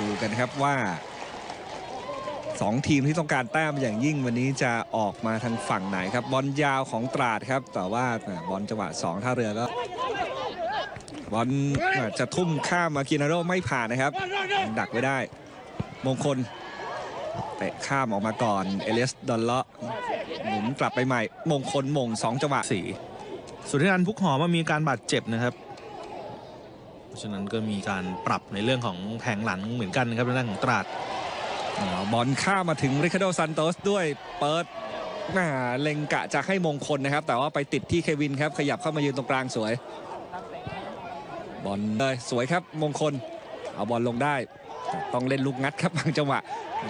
ดูกันครับว่าสองทีมที่ต้องการแต้มอย่างยิ่งวันนี้จะออกมาทางฝั่งไหนครับบอลยาวของตราดครับ แต่ว่าบอลจังหวะสองท่าเรือก็บอลจะทุ่มข้ามมากินาโรไม่ผ่านนะครับ ดักไว้ได้ มงคลเตะข้ามออกมาก่อนเอเลสดอลเลาะหมุนกลับไปใหม่ มงคลมงสองจังหวะสีสุดที่นันพุกหอมมามีการบาดเจ็บนะครับ ราะฉะนั้นก็มีการปรับในเรื่องของแผงหลังเหมือนกันนะครับในด้านของตราดบอลข้ามาถึงริคาโดซันโตสด้วยเปิดเล็งกะจะให้มงคลนะครับ แต่ว่าไปติดที่เควินครับ ขยับเข้ามายืนตรงกลางสวย บอลเลยสวยครับมงคล เอาบอลลงได้ ต้องเล่นลูกงัดครับบางจังหวะ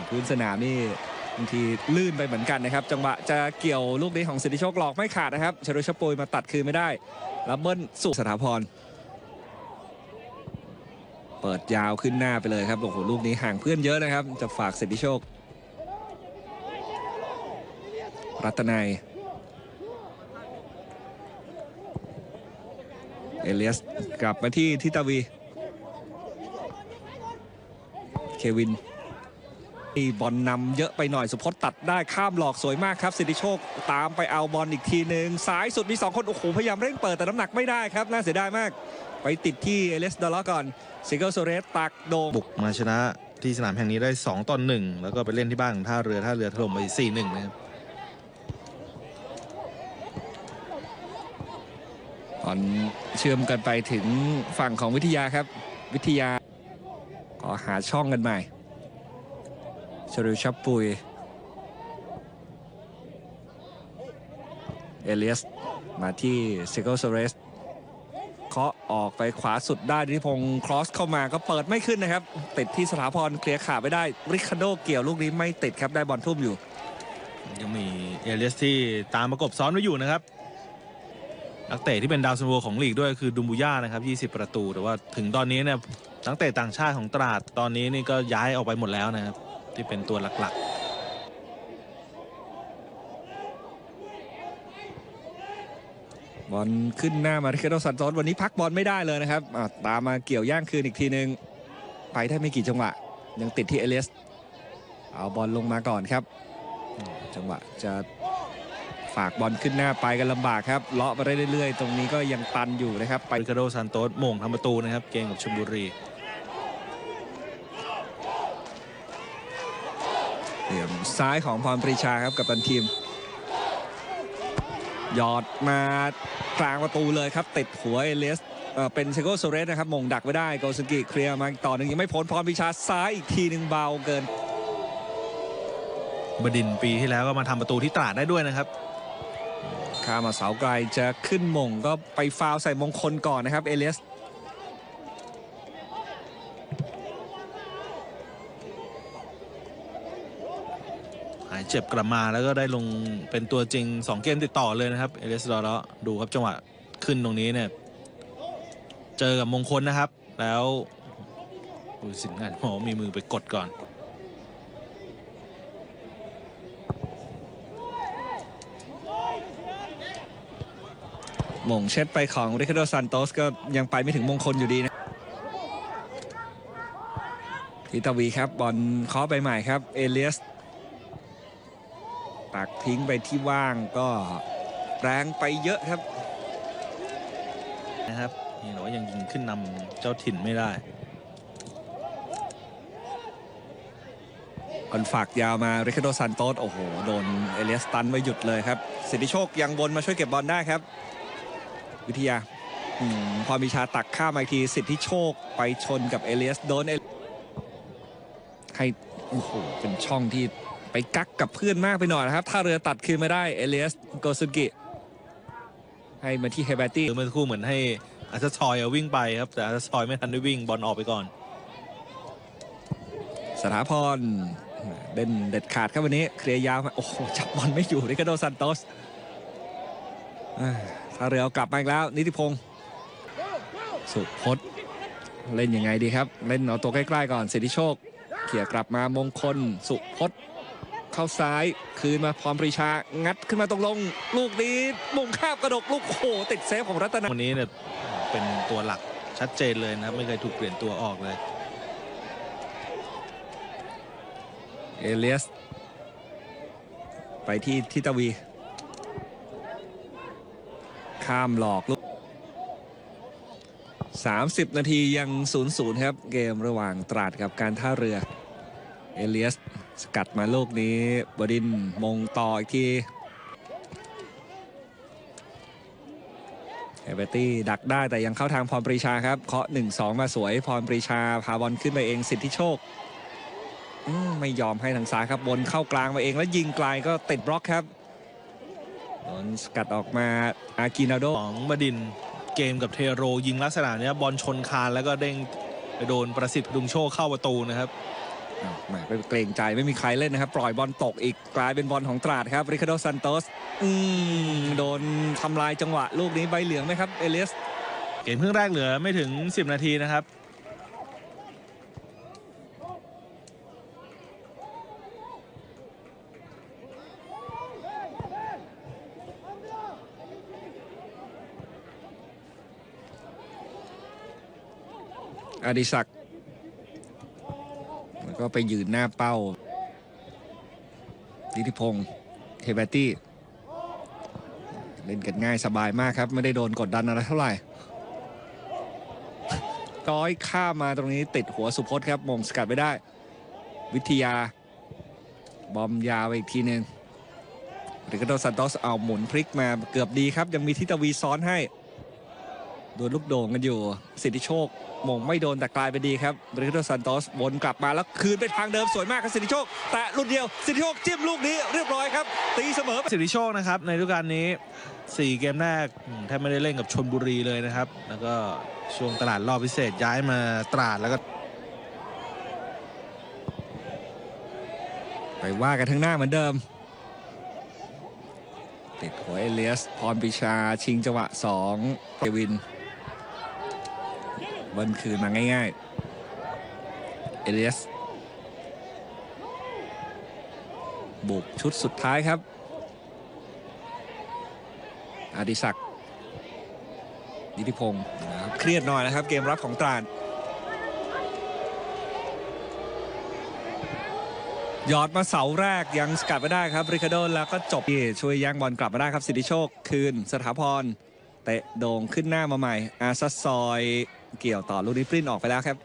พื้นสนามนี่บางทีลื่นไปเหมือนกันนะครับ จังหวะจะเกี่ยวลูกนี้ของสิทธิโชคหลอกไม่ขาดนะครับชโรชปุยมาตัดคืนไม่ได้แล้วเบิ้ลสู่สถาพร เปิดยาวขึ้นหน้าไปเลยครับโอ้โหลูกนี้ห่างเพื่อนเยอะนะครับ จะฝากสิทธิโชค รัตนัยเอเลียสกลับมาที่ทิตาวี เควินนี่บอลนำเยอะไปหน่อยสุพจน์ตัดได้ข้ามหลอกสวยมากครับสิทธิโชคตามไปเอาบอลอีกทีหนึ่งซ้ายสุดมี 2 คน โอ้โห พยายามเร่งเปิดแต่น้ำหนักไม่ได้ครับ น่าเสียดายมาก ไปติดที่เอเลสดอลลก่อนซิเกิลโซเรสตักโดงบุกมาชนะที่สนามแห่งนี้ได้ 2ต่อ1แล้วก็ไปเล่นที่บ้านของท่าเรือท่าเรือถล่มไป 4-1 นะครับบอลเชื่อมกันไปถึงฝั่งของวิทยาครับ วิทยาขอหาช่องกันใหม่ชริวชับปุย เอเลียส มาที่ซิเกิลโซเรสเคาะ ออกไปขวาสุดได้นิพงศ์ครอสเข้ามาก็เปิดไม่ขึ้นนะครับ ติดที่สถาพรเคลียร์ขาไปได้ ริคาโดเกี่ยวลูกนี้ไม่ติดครับได้บอลทุ่มอยู่ ยังมีเอเลียสที่ตามประกบซ้อนไว้อยู่นะครับนักเตะที่เป็นดาวซันโวของลีกด้วยคือดุมบูย่านะครับ 20 ประตู แต่ว่าถึงตอนนี้เนี่ยนักเตะต่างชาติของตราดตอนนี้นี่ก็ย้ายออกไปหมดแล้วนะครับ ที่เป็นตัวหลัก บอลขึ้นหน้ามาริคาโดซันโตสวันนี้พักบอลไม่ได้เลยนะครับอะตามมาเกี่ยวย่างคืนอีกทีนึง ไปได้ไม่กี่จังหวะ ยังติดที่เอเลสเอาบอลลงมาก่อนครับอืมจังหวะจะฝากบอลขึ้นหน้าไปกันลำบากครับ เลาะไปได้เรื่อยๆ ตรงนี้ก็ยังตันอยู่นะครับๆไปริคาโดซานโตสโมงทำประตูนะครับ เกมกับชลบุรีเหลี่ยมซ้ายของพรปรีชาครับกับตันทีม หยอดมากลางประตูเลยครับ ติดหัวเอเลสเป็นเซโกโซเรสนะครับมงดักไว้ได้โกสกิเคลียร์มาต่อหนึ่งยังไม่พ้นพรพิชาซ้ายอีกทีหนึ่งเบาเกิน บดินปีที่แล้วก็มาทำประตูที่ตราดได้ด้วยนะครับข้ามาเสาไกลจะขึ้นมงก็ไปฟาวใส่มงคลก่อนนะครับเอเลส หาย เจ็บกลับมาแล้วก็ได้ลงเป็นตัวจริง 2 เกมติดต่อเลยนะครับ เอเลสดอร์ดูครับจังหวะขึ้นตรงนี้เนี่ย เจอกับมงคลนะครับ แล้วดูสินงห์โอ้มีมือไปกดก่อน มงเช็ดไปของริคาโดซันโตสก็ยังไปไม่ถึงมงคลอยู่ดีนะทิตาวีครับบอลเคาะไปใหม่ครับ เอเลียส ทิ้งไปที่ว่างก็แรงไปเยอะครับนะครับนี่แต่ว่ายังยิงขึ้นนำเจ้าถิ่นไม่ได้บอลฝากยาวมาริคาโดซันโตสโอ้โห โดนเอเลียสตันไว้หยุดเลยครับสิทธิโชคยังวนมาช่วยเก็บบอลได้ครับ วิทยาอืมพอมีชาตักข้ามมาอีกทีสิทธิโชคไปชนกับเอเลียสโดนเอให้โอ้โหเป็นช่องที่ ไปกักกับเพื่อนมากไปหน่อยนะครับถ้าเรือตัดคืนไม่ได้เอเลียสโกซุกิ ให้มาที่เฮเบตี้คือเมื่อสักครู่เหมือนให้อาซาซอยเอาวิ่งไปครับ แต่อาซาซอยไม่ทันได้วิ่งบอลออกไปก่อน สถาพรเด่นเด็ดขาดครับวันนี้เคลียร์ยาวมาโอ้โหจับบอลไม่อยู่ริคาโดซันโตสอ่าถ้าเรือเอากลับมาอีกแล้ว นิติพงศ์สุพจน์เล่นยังไงดีครับ เล่นเอาตัวใกล้ๆก่อนสิทธิโชค เขี่ยกลับมามงคลสุพจน์ เข้าซ้าย คืนมาพรปรีชา งัดขึ้นมาตรงลง ลูกนี้มุงคาบกระดกลูกโอ้โหติดเซฟของรัตนาวันนี้เนี่ยเป็นตัวหลักชัดเจนเลยนะครับไม่เคยถูกเปลี่ยนตัวออกเลย เอเลียส ไปที่ทิตวี ข้ามหลอกลูก 30 นาทียัง 0-0 ครับ เกมระหว่างตราดกับการท่าเรือ เอเลียส สกัดมาลูกนี้บดินมงต่ออีกทีเอเบตี้ดักได้แต่ยังเข้าทางพรปรีชาครับเคาะ1-2 มาสวยพรปรีชา พาบอลขึ้นไปเองสิทธิโชคไม่ยอมให้ทางซ้ายครับบนเข้ากลางมาเองแล้วยิงไกลก็ติดบล็อกครับโดนสกัดออกมาอากินาโดของบดินเกมกับเทโรยิงลักษณะนี้บอลชนคานแล้วก็เด้งไปโดนประสิทธิ์พดุงโชคเข้าประตูนะครับ แหมไปเกรงใจไม่มีใครเล่นนะครับ ปล่อยบอลตกอีกกลายเป็นบอลของตราดครับริคาโดซันโตสอืมโดนทำลายจังหวะ ลูกนี้ใบเหลืองไหมครับ เอเลสเกมครึ่งแรกเหลือไม่ถึง 10 นาทีนะครับอดิศักดิ์ ก็ไปยืนหน้าเป้านิติพงศ์เทเบตตี้ เล่นกันง่ายสบายมากครับ ไม่ได้โดนกดดันอะไรเท่าไหร่ร้อยข้ามาตรงนี้ติดหัวสุพจน์ครับมงสกัดไม่ได้ วิทยา บอมยาวไปอีกทีหนึ่งริคาโดซันโตสเอาหมุนพลิกมาเกือบดีครับ ยังมีทิตวีซ้อนให้ โดนลูกโด่งกันอยู่ สิทธิโชคมงไม่โดนแต่กลายเป็นดีครับริคาโดซันโตสวนกลับมาแล้วคืนไปทางเดิมสวยมากครับสิทธิโชค แต่ลูกเดียวสิทธิโชคจิ้มลูกนี้เรียบร้อยครับ ตีเสมอสิทธิโชคนะครับในฤดูกาลนี้ 4 เกมแรกแทบไม่ได้เล่นกับชนบุรีเลยนะครับ แล้วก็ช่วงตลาดรอบพิเศษย้ายมาตราดแล้วก็ไปว่ากันทั้งหน้าเหมือนเดิม ติดหัวเอเลียสพรปิชาชิงจังหวะ2เควิน เบิ้ลคืนมาง่ายๆ เอเลียสบุกชุดสุดท้ายครับ อดิศักดิ์นิติพงศ์นะครับเครียดหน่อยนะครับ เกมรับของตราดหยอดมาเสาแรกยังสกัดไม่ได้ครับ ริคาโดแล้วก็จบที่ช่วยแย่งบอลกลับมาได้ครับสิทธิโชค คืนสถาพรเตะโด่งขึ้นหน้ามาใหม่ อาซัสซอย เกี่ยวต่อลูกนี้ปริ้นออกไปแล้วครับ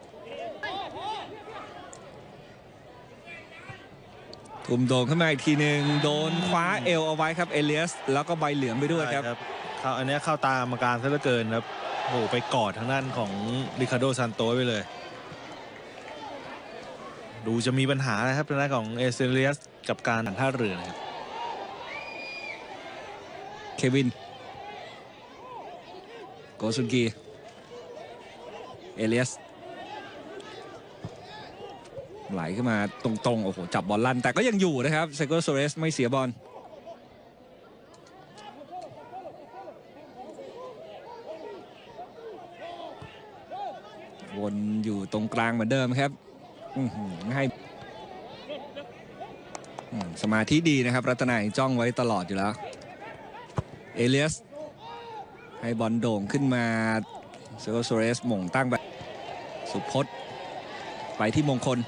ทุ่มโด่งขึ้นมาอีกทีหนึ่งโดนคว้าเอวเอาไว้ครับเอเลียสแล้วก็ใบเหลืองไปด้วยครับใช่เข้าอันเนี้ยเข้าตามกรรมการซะเหลือเกินครับโอ้โหไปกอดทางด้านของริคาร์โดซานโตสไปเลย ดูจะมีปัญหานะครับทางด้านของเอเซเลียสกับการท่าเรือนะครับเควินโกซุนกี เอเลียสไหลขึ้นมาตรงๆ โอ้โห จับบอลลั่น แต่ก็ยังอยู่นะครับเซโกโซเรสไม่เสียบอลวนอยู่ตรงกลางเหมือนเดิมครับให้สมาธิดีนะครับ รัตนายจ้องไว้ตลอดอยู่แล้ว เอเลียส ให้บอลโด่งขึ้นมา เซโกโซเรสมงตั้งไปสุพจน์ไปที่มงคล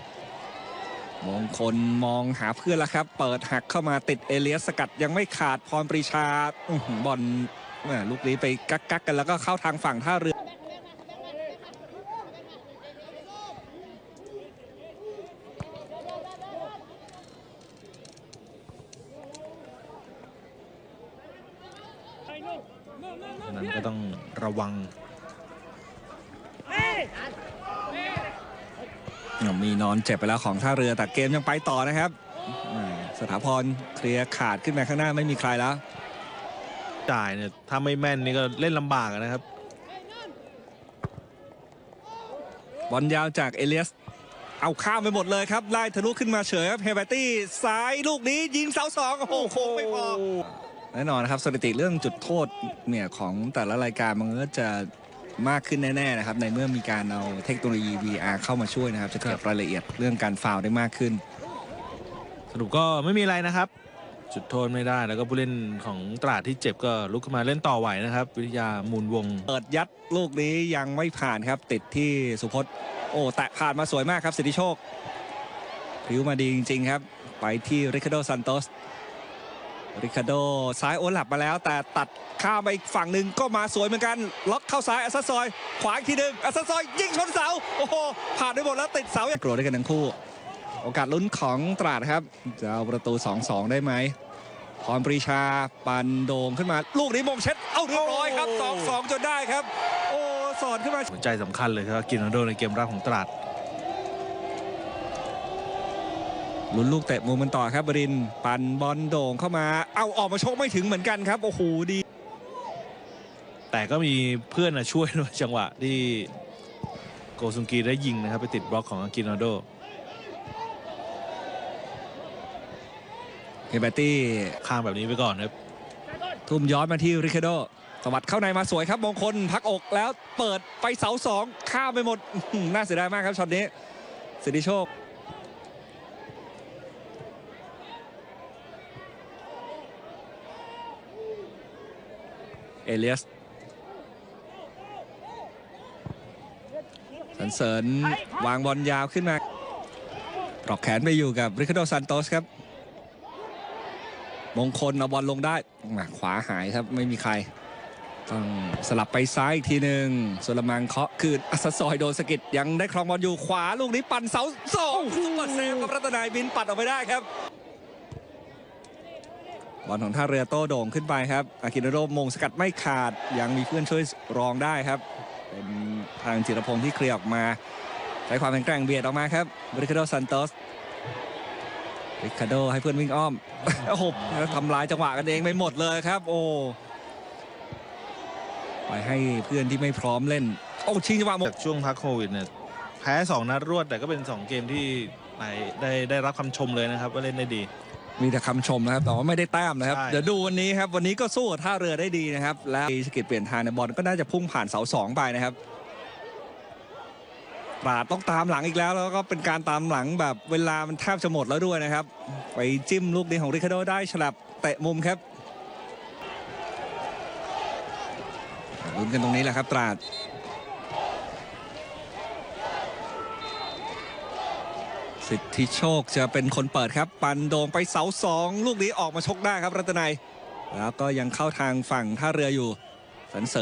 มงคลมองหาเพื่อนแล้วครับ เปิดหักเข้ามาติดเอเลียสสกัดยังไม่ขาดพรปรีชาอบอลลูกนี้ไปกักกักกันแล้วก็เข้าทางฝั่งท่าเรือ นั้นก็ต้องระวัง มีนอนเจ็บไปแล้วของท่าเรือแต่เกมยังไปต่อนะครับอ่าสถาพรเคลียร์ขาดขึ้นมาข้างหน้าไม่มีใครแล้ว จ่ายเนี่ยถ้าไม่แม่นนี่ก็เล่นลำบากนะครับบอลยาวจากเอเลียส เอาข้ามไปหมดเลยครับไล่ทะลุขึ้นมาเฉยครับเฮเบตตี้ซ้ายลูกนี้ยิงเสาสองโอ้โหโค้งไม่พอแน่นอนนะครับสถิติเรื่องจุดโทษเนี่ยของแต่ละรายการมันก็จะ มากขึ้นแน่ๆนะครับในเมื่อมีการเอาเทคโนโลยี VR เข้ามาช่วยนะครับ จะเก็บรายละเอียดเรื่องการฟาวล์ได้มากขึ้น สรุปก็ไม่มีอะไรนะครับ จุดโทษไม่ได้แล้วก็ผู้เล่นของตราดที่เจ็บก็ลุกขึ้นมาเล่นต่อไหวนะครับ วิทยามูลวงศ์เปิดยัดลูกนี้ยังไม่ผ่านครับ ติดที่สุพจน์โอ้แตะผ่านมาสวยมากครับสิทธิโชคพริ้วมาดีจริง ๆ ครับ ไปที่ริคาโดซันโตส ริคาโดซ้ายโอลับมาแล้ว แต่ตัดข้ามไปอีกฝั่งหนึ่งก็มาสวยเหมือนกัน ล็อกเข้าซ้ายอัสซัสซอย ขวาอีกทีหนึ่งอัสซัสซอย ยิงชนเสา โอ้โหผ่านไปหมดแล้วติดเสาโกรธด้วยกันทั้งคู่ โอกาสลุ้นของตราดครับ จะเอาประตู 2-2 ได้ไหมพรปรีชาปันโดงขึ้นมา ลูกนี้มงเช็ด เอ้าเรียบร้อยครับ 2-2 จนได้ครับ โอ้ สอดขึ้นมาหัวใจสำคัญเลยครับกินโนโดในเกมรับของตราด ลุ้นลูกเตะมุมมันต่อครับบรินทร์ปันบอลโด่งเข้ามา เอาออกมาชกไม่ถึงเหมือนกันครับ โอ้โหดี แต่ก็มีเพื่อนนะช่วยด้วยจังหวะที่โกซุงกีได้ยิงนะครับ ไปติดบล็อกของอากินโนโดเฮเบตตี้ข้างแบบนี้ไปก่อนครับ ทุ่มย้อนมาที่ริคาโดสวัสดเข้าในมาสวยครับมงคลพักอกแล้วเปิดไปเสาสองข้ามไปหมดอื้อหือน่าเสียดายมากครับช็อตนี้สิทธิโชค เอเลียสสันเสริญวางบอลยาวขึ้นมาปลอกแขนไปอยู่กับริคาโดซันโตสครับ มงคลเอาบอลลงได้มาขวาหายครับไม่มีใคร ต้องสลับไปซ้ายอีกทีหนึ่งสุลมังเคาะคืนอัสซอยโดนสะกิดยังได้ครองบอลอยู่ขวาลูกนี้ปั่นเสาสองซุปเปอร์เซฟกับรัตนายบินปัดออกไปได้ครับ บอลของท่าเรือโต้โด่งขึ้นไปครับ อากินโรมงสกัดไม่ขาด ยังมีเพื่อนช่วยรองได้ครับ เป็นทางจิรพงศ์ที่เคลียร์ออกมา ใช้ความแข็งแกร่งเบียดออกมาครับบริคาโดซันโตสริคาโดให้เพื่อนวิ่งอ้อม โอ้โหทำลายจังหวะกันเองไปหมดเลยครับ โอ้ไปให้เพื่อนที่ไม่พร้อมเล่น โอ้ชิงจังหวะหมดจากช่วงพักโควิดเนี่ยแพ้ 2 นัดรวดแต่ก็เป็น 2 เกมที่ไปได้ได้รับคำชมเลยนะครับ ว่าเล่นได้ดี มีแต่คำชมนะครับแต่ว่าไม่ได้แต้มนะครับ ใช่ เดี๋ยวดูวันนี้ครับ วันนี้ก็สู้กับท่าเรือได้ดีนะครับ แล้วสกิดเปลี่ยนทางในบอลก็น่าจะพุ่งผ่านเสาสองไปนะครับปราดต้องตามหลังอีกแล้ว แล้วก็เป็นการตามหลังแบบเวลามันแทบจะหมดแล้วด้วยนะครับ ไปจิ้มลูกนี้ของริคาโดได้ฉลับเตะมุมครับลุ้นกันตรงนี้แหละครับตราด สิทธิโชคจะเป็นคนเปิดครับ ปันโดงไปเสาสองลูกนี้ออกมาชกได้ครับรัตนัย แล้วก็ยังเข้าทางฝั่งท่าเรืออยู่สันเสริ